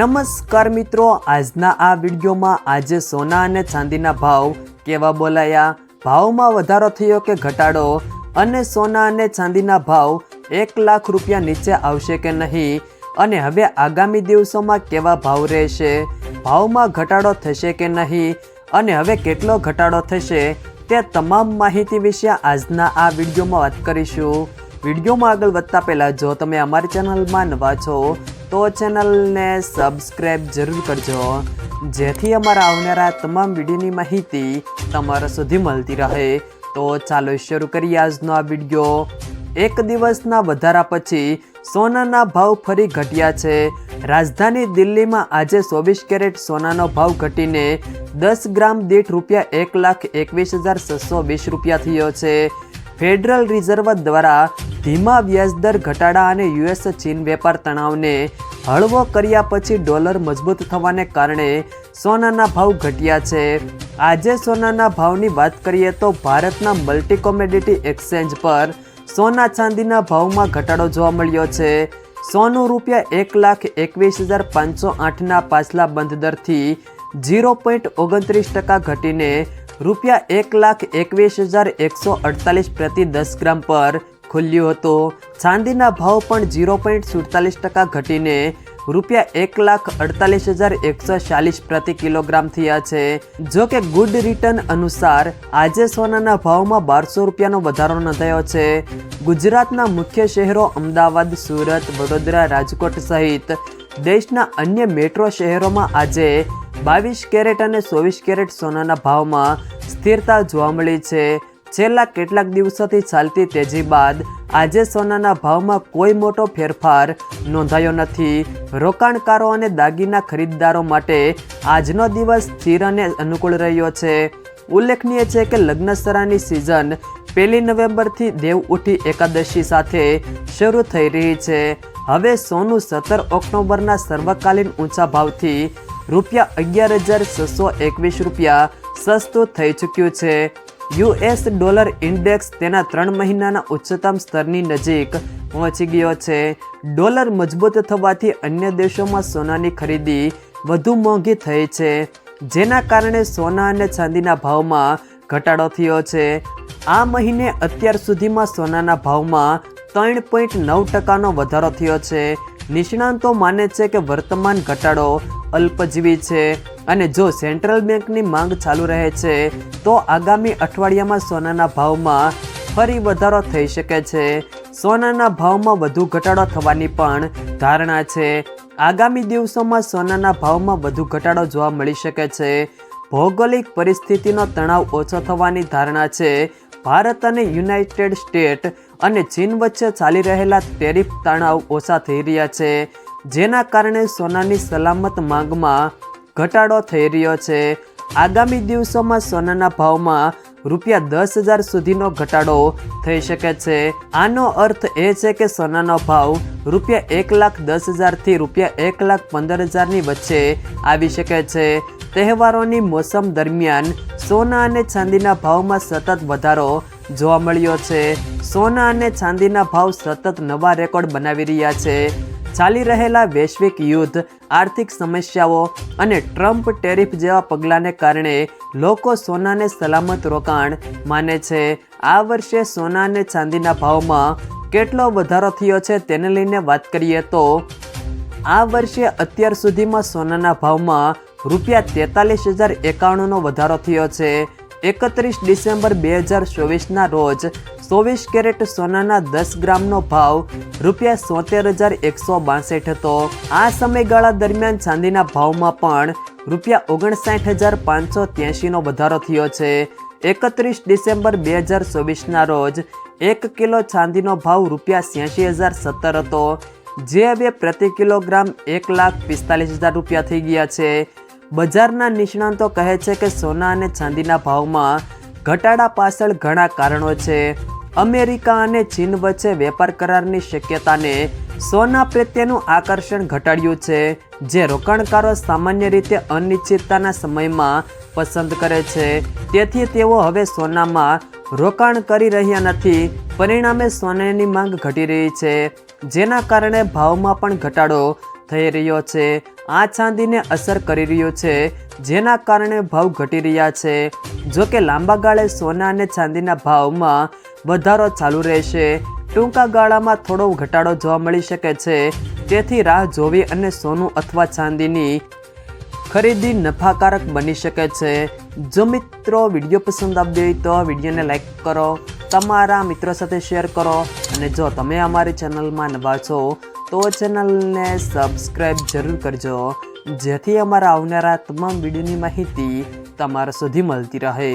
નમસ્કાર મિત્રો, આજના આ વિડીયોમાં આજે સોના અને ચાંદીના ભાવ કેવા બોલાયા? ભાવમાં વધારો થયો કે ઘટાડો? અને સોના અને ચાંદીના ભાવ એક લાખ રૂપિયા નીચે આવશે કે નહીં? અને હવે આગામી દિવસોમાં કેવા ભાવ રહેશે? ભાવમાં ઘટાડો થશે કે નહીં? અને હવે કેટલો ઘટાડો થશે તે તમામ માહિતી વિશે આજના આ વિડીયોમાં વાત કરીશું. વિડીયોમાં આગળ વધતા પહેલાં જો તમે અમારી ચેનલમાં નવા છો તો ચેનલને સબસ્ક્રાઈબ જરૂર કરજો, જેથી અમારા આવનારા તમામ વિડીયોની માહિતી તમારા સુધી મળતી રહે. તો ચાલો શરૂ કરીએ આજનો આ વીડિયો. એક દિવસના વધારા પછી સોનાના ભાવ ફરી ઘટ્યા છે. રાજધાની દિલ્હીમાં આજે ચોવીસ કેરેટ સોનાનો ભાવ ઘટીને દસ ગ્રામ દીઠ રૂપિયા એક લાખ એકવીસ હજાર છસો વીસ રૂપિયા થયો છે. ફેડરલ રિઝર્વ દ્વારા ધીમા વ્યાજદર ઘટાડા અને યુએસ ચીન વેપાર તણાવને હળવો કર્યા પછી ડોલર મજબૂત થવાને કારણે સોનાના ભાવ ઘટ્યા છે. આજે સોનાના ભાવની વાત કરીએ તો ભારતના મલ્ટી કોમેડિટી એક્સચેન્જ પર સોના ચાંદીના ભાવમાં ઘટાડો જોવા મળ્યો છે. સોનું રૂપિયા એક લાખ એકવીસ હજાર પાંચસો આઠના પાછલા બંધ દરથી ઝીરો પોઈન્ટ ઓગણત્રીસ ટકા ઘટીને રૂપિયા એક લાખ એકવીસ હજાર એકસો અડતાલીસ પ્રતિ દસ ગ્રામ પર ખુલ્યું હતું. ચાંદીના ભાવ પણ ઝીરો પોઈન્ટ સુડતાલીસ ટકા ઘટીને રૂપિયા એક લાખ અડતાલીસ હજાર એકસો ચાલીસ પ્રતિ કિલોગ્રામ થયા છે. જો કે ગુડ રિટર્ન અનુસાર આજે સોનાના ભાવમાં બારસો રૂપિયાનો વધારો નોંધાયો છે. ગુજરાતના મુખ્ય શહેરો અમદાવાદ, સુરત, વડોદરા, રાજકોટ સહિત દેશના અન્ય મેટ્રો શહેરોમાં આજે બાવીસ કેરેટ અને ચોવીસ કેરેટ સોનાના ભાવમાં સ્થિરતા જોવા મળી છે. છેલ્લા કેટલાક દિવસોથી ચાલતી તેજી બાદ આજે સોનાના ભાવમાં કોઈ મોટો ફેરફાર નોંધાયો નથી. રોકાણકારો અને દાગીના ખરીદદારો માટે આજનો દિવસ સ્થિર અને અનુકૂળ રહ્યો છે. ઉલ્લેખનીય છે કે લગ્નસરાની સિઝન પહેલી નવેમ્બરથી દેવ ઉઠી એકાદશી સાથે શરૂ થઈ રહી છે. હવે સોનું સત્તર ઓક્ટોબરના સર્વકાલીન ઊંચા ભાવથી રૂપિયા અગિયાર હજાર છસો એકવીસ રૂપિયા સસ્તું થઈ ચૂક્યું છે. યુએસ ડોલર ઇન્ડેક્સ તેના ત્રણ મહિનાના ઉચ્ચતમ સ્તરની નજીક પહોંચી ગયો છે. ડોલર મજબૂત થવાથી અન્ય દેશોમાં સોનાની ખરીદી વધુ મોંઘી થઈ છે, જેના કારણે સોના અને ચાંદીના ભાવમાં ઘટાડો થયો છે. આ મહિને અત્યાર સુધીમાં સોનાના ભાવમાં ત્રણ પોઈન્ટ નવ ટકાનો વધારો થયો છે. નિષ્ણાંતો માને છે કે વર્તમાન ઘટાડો અલ્પજીવી છે. અને જો સેન્ટ્રલ બેંકની માંગ ચાલુ રહે છે, તો આગામી અઠવાડિયામાં સોનાના ભાવમાં ફરી વધારો થઈ શકે છે. સોનાના ભાવમાં વધુ ઘટાડો થવાની પણ ધારણા છે. આગામી દિવસોમાં સોનાના ભાવમાં વધુ ઘટાડો જોવા મળી શકે છે. ભૌગોલિક પરિસ્થિતિનો તણાવ ઓછો થવાની ધારણા છે. ભારત અને યુનાઇટેડ સ્ટેટ અને ચીન વચ્ચે ચાલી રહેલા ટેરિફ તણાવ ઓછા થઈ રહ્યા છે, જેના કારણે સોનાની સલામત માંગમાં ઘટાડો થઈ રહ્યો છે. આગામી દિવસોમાં સોનાના ભાવમાં રૂપિયા દસ હજાર સુધીનો ઘટાડો થઈ શકે છે. આનો અર્થ એ છે કે સોનાનો ભાવ રૂપિયા એક લાખ દસ હજારથી રૂપિયા એક લાખ પંદર હજારની વચ્ચે આવી શકે છે. તહેવારોની મોસમ દરમિયાન સોના અને ચાંદીના ભાવમાં સતત વધારો જોવા મળ્યો છે. સોના અને ચાંદીના ભાવ સતત નવા રેકોર્ડ બનાવી રહ્યા છે. ચાલી રહેલા વૈશ્વિક યુદ્ધ, આર્થિક સમસ્યાઓ અને ટ્રમ્પ ટેરિફ જેવા પગલાંને કારણે લોકો સોનાને સલામત રોકાણ માને છે. આ વર્ષે સોના અને ચાંદીના ભાવમાં કેટલો વધારો થયો છે તેને લઈને વાત કરીએ તો, આ વર્ષે અત્યાર સુધીમાં સોનાના ભાવમાં રૂપિયા તેતાલીસ હજાર એકાણુંનો વધારો થયો છે. એકત્રીસ ડિસેમ્બર બે હજાર ચોવીસના રોજ ચોવીસ કેરેટ સોનાના દસ ગ્રામનો ભાવ રૂપિયા સોતેર હજાર એકસો બાસઠ હતો. આ સમયગાળા દરમિયાન ચાંદીના ભાવમાં પણ રૂપિયા ઓગણસાઠ હજાર પાંચસો ત્યાસીનો વધારો થયો છે. એકત્રીસ ડિસેમ્બર બે હજાર ચોવીસના રોજ એક કિલો ચાંદીનો ભાવ રૂપિયા છ્યાસી હજાર સત્તર હતો. જે હવે પ્રતિ કિલોગ્રામ એક લાખ પિસ્તાલીસ હજાર રૂપિયા થઈ ગયા છે. બજારના નિષ્ણાંતો કહે છે કે સોના અને ચાંદીના ભાવમાં ઘટાડા પાછળ ઘણા કારણો છે. અમેરિકા અને ચીન વચ્ચે વેપાર કરારની શક્યતાને સોના પ્રત્યેનું આકર્ષણ ઘટાડ્યું છે, જે રોકાણકારો સામાન્ય રીતે અનિશ્ચિતતાના સમયમાં પસંદ કરે છે. તેથી તેઓ હવે સોનામાં રોકાણ કરી રહ્યા નથી. પરિણામે સોનાની માંગ ઘટી રહી છે, જેના કારણે ભાવમાં પણ ઘટાડો થઈ રહ્યો છે. આ ચાંદીને અસર કરી રહ્યો છે, જેના કારણે ભાવ ઘટી રહ્યા છે. જો કે લાંબા ગાળે સોના અને ચાંદીના ભાવમાં વધારો ચાલુ રહેશે. ટૂંકા ગાળામાં થોડો ઘટાડો જોવા મળી શકે છે. તેથી રાહ જોવી અને સોનું અથવા ચાંદીની ખરીદી નફાકારક બની શકે છે. જો મિત્રો વીડિયો પસંદ આવ્યો હોય તો વિડીયોને લાઇક કરો, તમારા મિત્રો સાથે શેર કરો અને જો તમે અમારી ચેનલમાં નવા છો, તો ચેનલને સબસ્ક્રાઈબ જરૂર કરજો. જેથી અમારા આવનારા તમામ વિડીયોની માહિતી તમારા સુધી મળતી રહે.